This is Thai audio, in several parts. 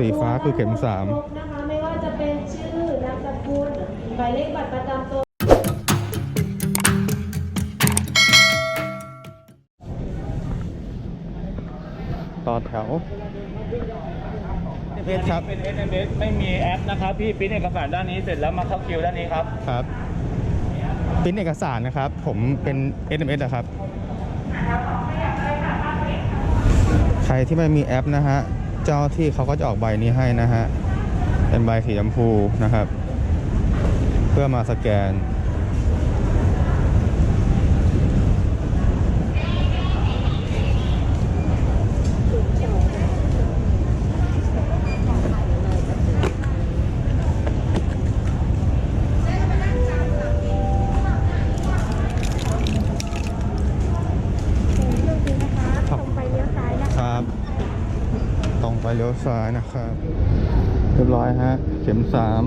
สีฟ้าคือเข็มสามครบนะคะไม่ว่าจะเป็นชื่อนามสกุลหมายเลขบัตรประจำตัว ต่อแถว เพชรครับ เป็น SMS ไม่มีแอปนะครับพี่ปริ้นเอกสารด้านนี้เสร็จแล้วมาเข้าคิวด้านนี้ครับ ครับปริ้นเอกสารนะครับ ผมเป็น SMS นะครับ ใครที่ไม่มีแอปนะฮะ เจ้าที่เขาก็จะออกใบนี้ให้นะฮะเป็นใบสีชมพูนะครับ เพื่อมาสแกน ตรงไปเลี้ยวซ้ายนะ ครับ ต รงไปเลี้ยวซ้ายนะครับเรียบร้อยฮะ เข็มสาม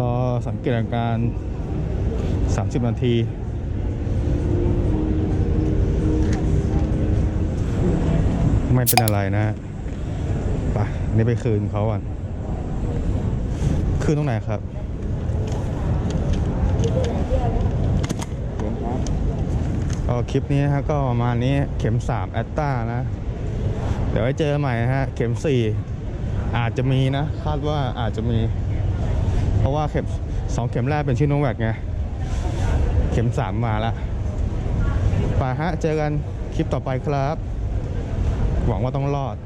รอสังเกตอาการ 30 นาทีไม่เป็นอะไรนะไปนี่ไปคืนเขาก่อน คืนตรงไหนครับก็คลิปนี้นะฮะก็ประมาณนี้เข็ม 3 แอตตานะ เดี๋ยวไว้เจอใหม่นะฮะ เข็ม4อาจจะมีนะ คาดว่าอาจจะมี เพราะว่าเข็มสองเข็มแรกเป็นชิโนแวกไง เข็ม3มาแล้วไปฮะ เจอกันคลิปต่อไปครับ หวังว่าต้องรอด